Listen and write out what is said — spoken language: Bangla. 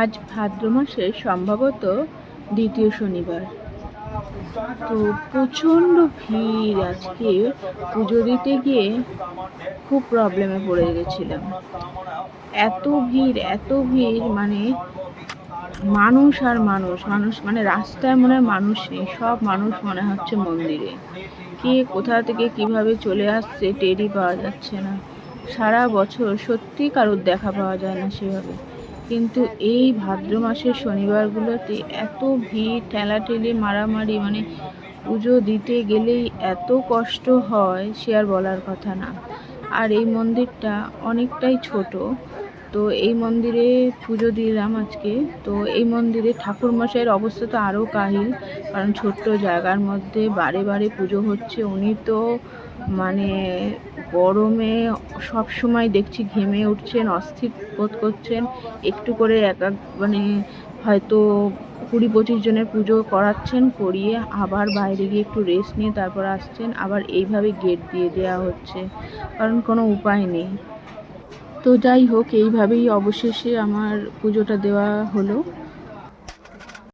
আজ ভাদ্র মাসে সম্ভবত দ্বিতীয় শনিবার। তো প্রচণ্ড ভিড় আজকে। পুজো দিতে গিয়ে খুব প্রবলেমে পড়ে গেছিলাম। এত ভিড় এত ভিড় মানে মানুষ আর মানুষ মানুষ মানে রাস্তায় মনে হয় মানুষ নেই, সব মানুষ মনে হচ্ছে মন্দিরে। কে কোথা থেকে কীভাবে চলে আসছে টেরই পাওয়া যাচ্ছে না। সারা বছর সত্যি কারোর দেখা পাওয়া যায় না সেভাবে। কিন্তু এই ভাদ্র মাসের শনিবারগুলোতে এত ভিড় ঠেলা ঠেলাঠেলি, মারামারি মানে পুজো দিতে গেলেই এত কষ্ট হয়, সে আর বলার কথা না। আর এই মন্দিরটা অনেকটাই ছোট। তো এই মন্দিরে পুজো দিলাম আজকে। তো এই মন্দিরে ঠাকুর মশাইয়ের অবস্থা তো আরও কাহিল, কারণ ছোট্ট জায়গার মধ্যে বারে বারে পুজো হচ্ছে। উনি তো মানে গরমে সব সময় দেখছি ঘেমে উঠছেন, অস্থির বোধ করছেন। একটু করে এক এক মানে হয়তো কুড়ি পঁচিশ জনের পুজো করাচ্ছেন, করিয়ে আবার বাইরে গিয়ে একটু রেস্ট নিয়ে তারপর আসছেন। আবার এইভাবে গেট দিয়ে দেওয়া হচ্ছে, কারণ কোনো উপায় নেই। তো যাই হোক এইভাবেই অবশেষে আমার পুজোটা দেওয়া হলো।